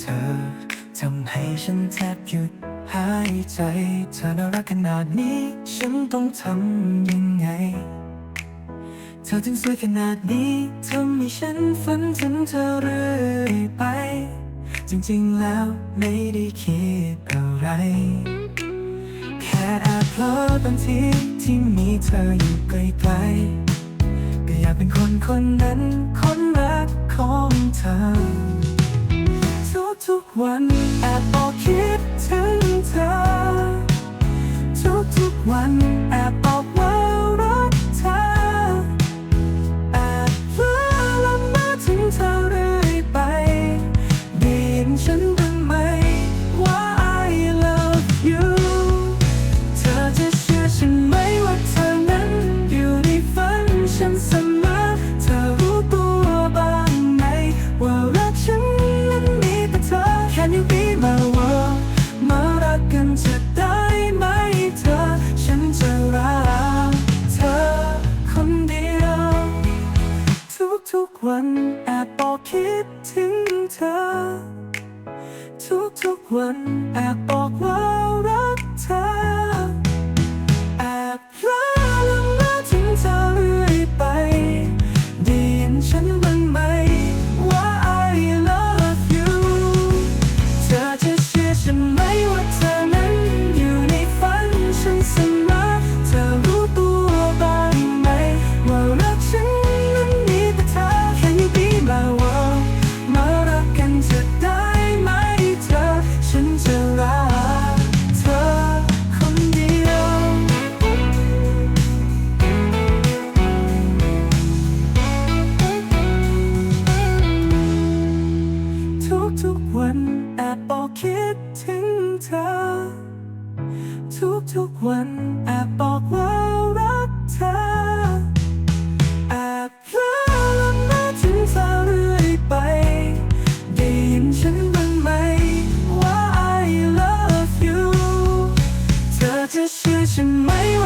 ธอทำให้ฉันแทบหยุดหายใจ เธอน่ารักขนาดนี้ ฉันต้องทำยังไง เธอถึงสวยขนาดนี้ทำให้ฉันฝันถึงเธอเรื่อยไป จริงๆแล้วไม่ได้คิดอะไรแค่แอบเพลอบางทีที่มีเธออยู่ใกล้ๆก็อยากเป็นคนคนนั้นคนรักของเธอ ทุกทุกๆวันแอบบอกคิด ทุกวันแอบบอกคิดถึงเธอ ทุกทุกๆวันแอบบอก ทุกวันแอบบอกว่ารักเธอ แอบเพลอละเมาถึงเธอเรื่อยไป ได้ยินฉันบ้างไหม ว่า I love you เธอจะเชื่อฉันไหมว่า